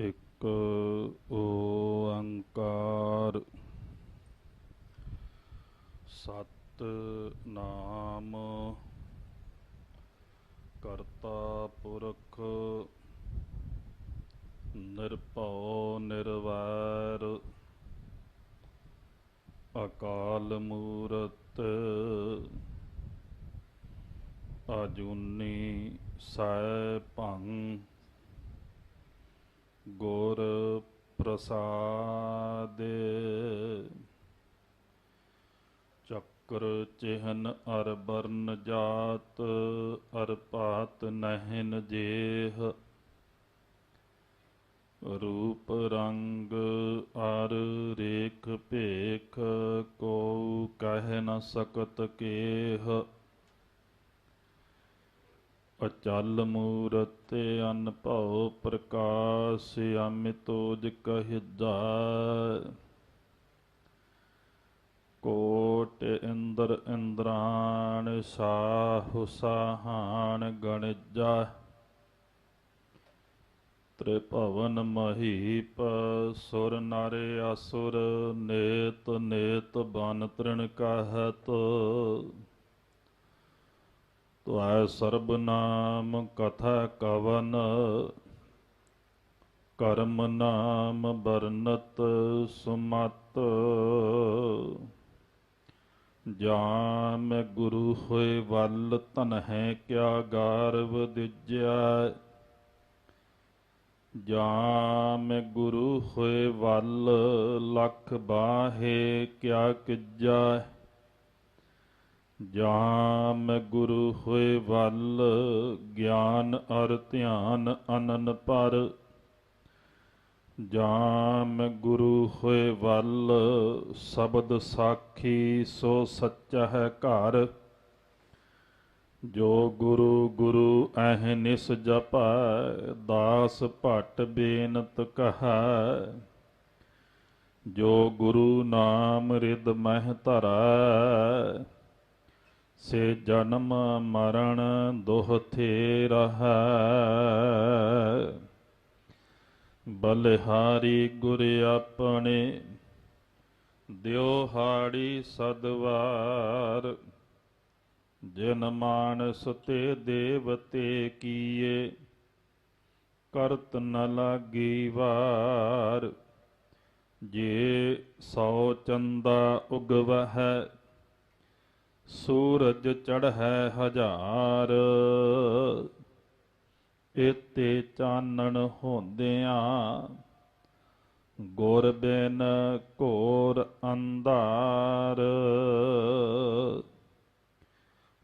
ਇੱਕ ਓੰਕਾਰ। ਸਤ ਨਾਮ ਕਰਤਾ ਪੁਰਖ ਨਿਰਭਉ ਨਿਰਵੈਰ ਅਕਾਲ ਮੂਰਤ ਅਜੂਨੀ ਸੈ ਭੰ ਗੁਰ ਪ੍ਰਸਾਦ। ਚੱਕਰ ਚਿਹਨ ਅਰ ਬਰਨ ਜਾਤ ਅਰ ਪਾਤ ਨਹਿਨ ਜੇਹ। ਰੂਪ ਰੰਗ ਅਰ ਰੇਖ ਭੇਖ ਕੋ ਕਹਿ ਨ ਸਕਤ ਕੇਹ। ਅਚਲ ਮੂਰਤ ਅਨਭਉ ਪ੍ਰਕਾਸ਼ ਅਮਿਤੋਜ ਕਹਿਦਾ ਕੋਟ ਇੰਦਰ ਇੰਦਰਾਨ ਸਾਹੁ ਸਾਹਾਨ ਗਣਜਾ ਤ੍ਰਿਭਵਨ ਮਹੀਪ ਸੁਰ ਨਰ ਅਸੁਰ ਨੇਤ ਨੇਤ ਬਨ ਤ੍ਰਿਣ ਕਹਤ। ਤੁਐ ਸਰਬਨਾਮ ਕਥਾ ਕਵਨ, ਕਰਮ ਨਾਮ ਬਰਨਤ ਸੁਮਤ। ਜਾਂ ਮੈਂ ਗੁਰੂ ਹੋਏ ਵੱਲ ਤਨ ਹੈ ਕਿਆ ਗਾਰਵ ਦਿਜਿਆ। ਜਾਂ ਮੈਂ ਗੁਰੂ ਹੋਏ ਵੱਲ ਲਖ ਬਾਹੇ ਕਿਆ ਕਿਜਾ। ਜਾਂ ਮੈਂ ਗੁਰੂ ਹੋਏ ਵੱਲ, ਗਿਆਨ ਅਰ ਧਿਆਨ ਅਨਨ ਪਰ। ਜਾਂ ਮੈਂ ਗੁਰੂ ਹੋਏ ਵੱਲ, ਸ਼ਬਦ ਸਾਖੀ ਸੋ ਸੱਚਾ ਹੈ ਘਰ। ਜੋ ਗੁਰੂ ਗੁਰੂ ਐਹ ਨਿਸ ਜਪੈ, ਦਾਸ ਭਟ ਬੇਨਤ ਕਹੈ। ਜੋ ਗੁਰੂ ਨਾਮ ਰਿਦ ਮਹਿ ਧਰੈ ਸੇ ਜਨਮ ਮਰਨ ਦੁਹ ਥੇ ਰਹੈ। ਬਲਿਹਾਰੀ ਗੁਰ ਆਪਣੇ, ਦਿਓ ਹਾੜੀ ਸਦਵਾਰ। ਜਿਨ ਮਾਨਸ ਤੇ ਦੇਵਤੇ ਕੀਏ, ਕਰਤ ਨ ਲਾਗੀ ਵਾਰ। ਜੇ ਸੌ ਚੰਦਾ ਉਗਵਹਿ ਸੂਰਜ ਚੜ੍ਹੈ ਹਜ਼ਾਰ। ਇਤੇ ਚਾਨਣ ਹੁੰਦਿਆਂ ਗੁਰ ਬਿਨ ਘੋਰ ਅੰਧਾਰ।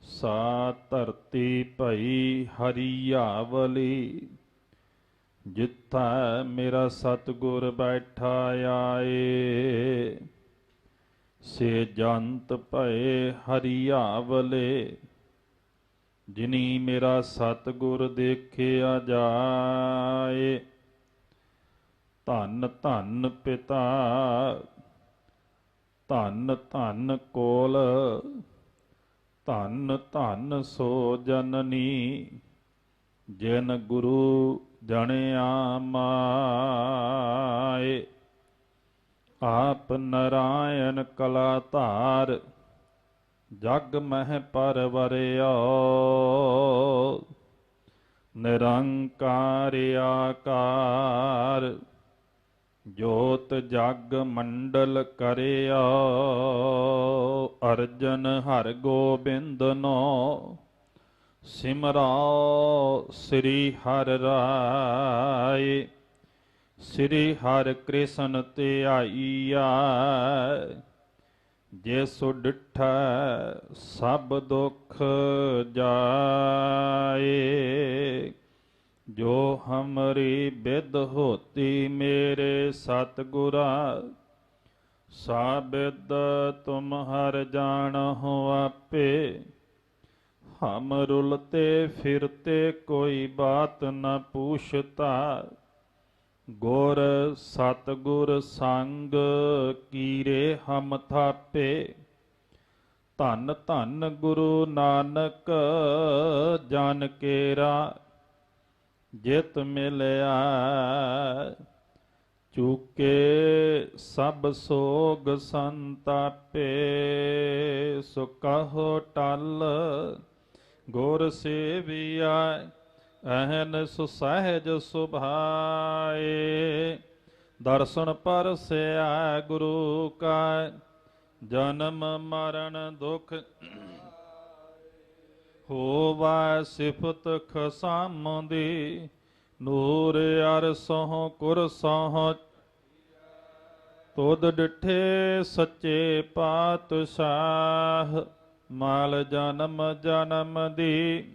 ਸਾ ਧਰਤੀ ਭਈ ਹਰੀਆਵਲੀ, ਜਿੱਥਾ ਮੇਰਾ ਸਤਗੁਰ ਬੈਠਾ ਆਏ। ਸੇ ਜੰਤ ਭਏ ਹਰੀਆਵਲੇ, ਜਿਨੀ ਮੇਰਾ ਸਤਗੁਰ ਦੇਖਿਆ ਜਾਏ। ਧੰਨ ਧੰਨ ਪਿਤਾ, ਧੰਨ ਧੰਨ ਕੋਲ, ਧੰਨ ਧੰਨ ਸੋ ਜਨਨੀ, ਜਿਨ ਗੁਰੂ ਜਣਿਆ ਮਾਏ। ਆਪ ਨਰਾਇਣ ਕਲਾ ਧਾਰ ਜਗ ਮਹਿ ਪਰਵਰਿਓ ਨਿਰੰਕਾਰ ਆਕਾਰ, ਜੋਤ ਜਗ ਮੰਡਲ ਕਰਿਓ ਅਰਜਨ ਹਰ ਗੋਬਿੰਦ ਨੋ, ਸਿਮਰਾ ਸ੍ਰੀ ਹਰ ਰਾਏ। ਸ੍ਰੀ ਹਰਿ ਕ੍ਰਿਸ਼ਨ ਧਿਆਈਆ ਜੇ ਸੋ ਡਿਠੈ ਸਭ ਦੁਖ ਜਾਏ। ਜੋ ਹਮਰੀ ਬਿਦ ਹੋਤੀ ਮੇਰੇ ਸਤਗੁਰਾ ਸਾਬਿਦ ਤੁਮ ਹਰ ਜਾਣ ਹੋ ਆਪੇ। ਹਮ ਰੁਲਤੇ ਫਿਰਤੇ ਕੋਈ ਬਾਤ ਨ ਪੂਛਤਾ ਗੁਰ ਸਤਗੁਰ ਸੰਗ ਕੀਰੇ ਹਮ ਥਾਪੇ, ਧੰਨ ਧੰਨ ਗੁਰੂ ਨਾਨਕ ਜਨ ਕੇਰਾ, ਜਿਤ ਮਿਲਿਆ ਚੁਕੇ ਸਭ ਸੋਗ ਸੰਤਾਪੇ, ਸੋ ਕਹੋ ਟਲ ਗੁਰ ਸੇਵੀਆ ਅਹਨ ਸੁਸਹਿਜ ਸੁਭਾਏ, ਦਰਸ਼ਨ ਪਰਸਿਆ ਗੁਰੂ ਕਾ ਜਨਮ ਮਰਨ ਦੁਖ ਹੋਵਾ ਸਿਫਤ ਖਸਮ ਦੀ ਨੂਰ ਅਰਸੋਂ ਕੁਰਸੋਂ ਤੋਦ ਡਿਠੇ ਸੱਚੇ ਪਾਤਸ਼ਾਹ, ਮਾਲ ਜਨਮ ਜਨਮ ਦੀ।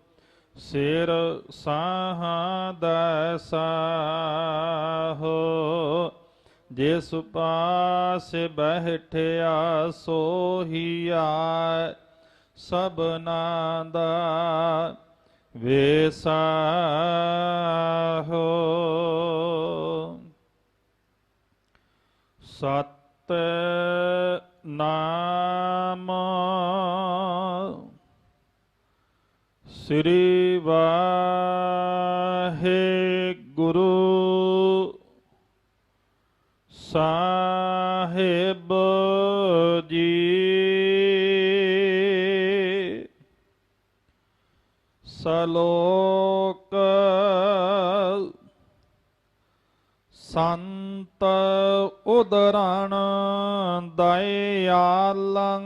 ਸਿਰ ਸਾਹਾਂ ਦਾ ਸਾਹੋ। ਜਿਸ ਪਾਸੇ ਬਹਿਠਿਆ ਸੋਹੀਆ ਸਭਨਾ ਦਾ ਵੇਸਾਹੋ। ਸਤ ਨਾਮ ਸ੍ਰੀ ਵਾਹਿਗੁਰੂ ਸਾਹਿਬ ਜੀ। ਸਲੋਕ ਸੰਤ ਉਦਰਣ ਦਇਆਲੰ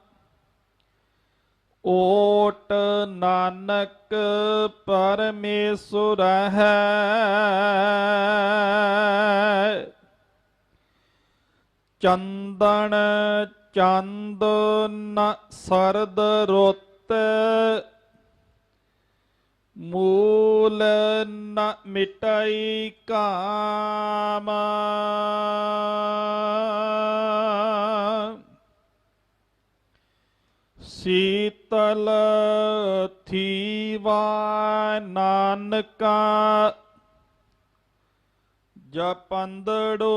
ਓਟ ਨਾਨਕ ਪਰਮੇਸ਼ੁਰ ਹੈ। ਚੰਦਨ ਚੰਦ ਨ ਸਰਦ ਰੁੱਤ ਮੂਲ ਨ ਮਿਟਾਈ ਕਾਮ। ਸੀਤਲ ਥੀਵਾ ਨਾਨਕਾ ਜਪੰਦੜੋ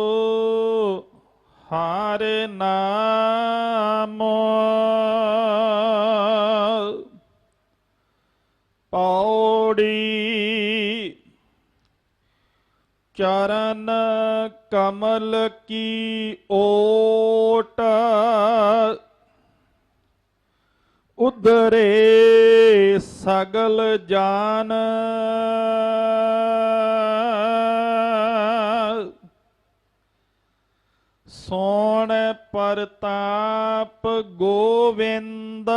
ਹਾਰੇ ਨਾਮ। ਪੌੜੀ ਚਰਨ ਕਮਲ ਕੀ ਓਟ ਉਧਰੇ ਸਗਲ ਜਾਨ। ਸੋਣ ਪਰਤਾਪ ਗੋਵਿੰਦ।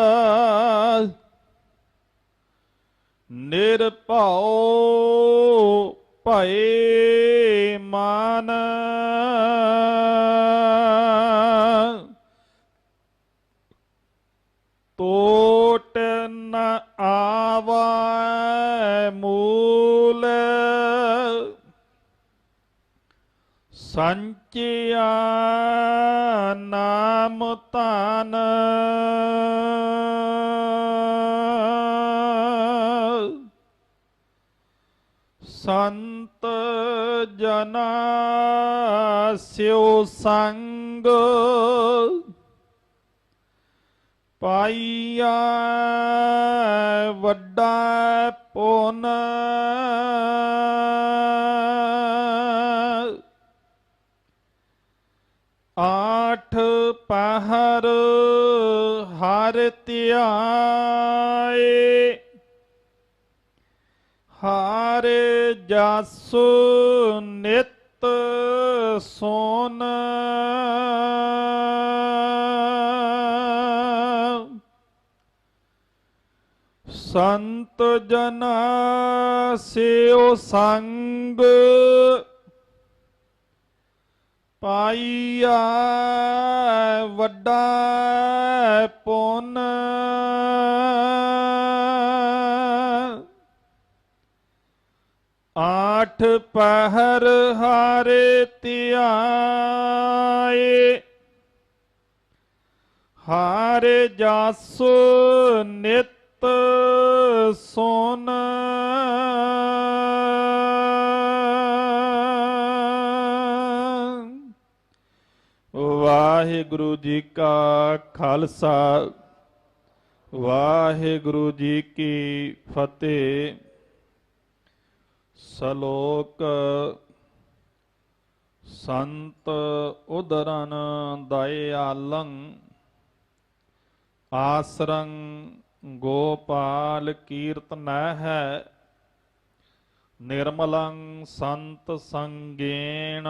ਨਿਰਭਉ ਭਏ ਮਾਨ। ਸੰਚਿਆ ਨਾਮ ਤਾਨ ਸੰਤ ਜਨਾ ਸਿਉ ਸੰਗ। ਪਾਈਆ ਵੱਡਾ ਪੁਨ। ਆਠ ਪਹਰ ਹਰ ਧਿਆਏ ਹਰ ਜਸ ਨਿਤ ਸੋਨ। ਸੰਤ ਜਨਾ ਸਿਓ ਸੰਗ ਪਾਈਆ ਵੱਡਾ ਪੁੰਨ। ਆਠ ਪਹਿਰ ਹਾਰੇ ਧਿਆਏ ਹਾਰੇ ਜਸ ਨਿਤ ਸੋਨ। ਵਾਹਿਗੁਰੂ ਜੀ ਕਾ ਖਾਲਸਾ, ਵਾਹਿਗੁਰੂ ਜੀ ਕੀ ਫਤਿਹ। ਸ਼ਲੋਕ ਸੰਤ ਉਦਰਨ ਦਇਆਲੰ, ਆਸਰੰ ਗੋਪਾਲ ਕੀਰਤਨੈ ਹੈ। ਨਿਰਮਲੰ ਸੰਤ ਸੰਗੇਣ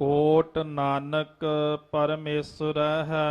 ਕੋਟ ਨਾਨਕ ਪਰਮੇਸ਼ਰ ਹੈ।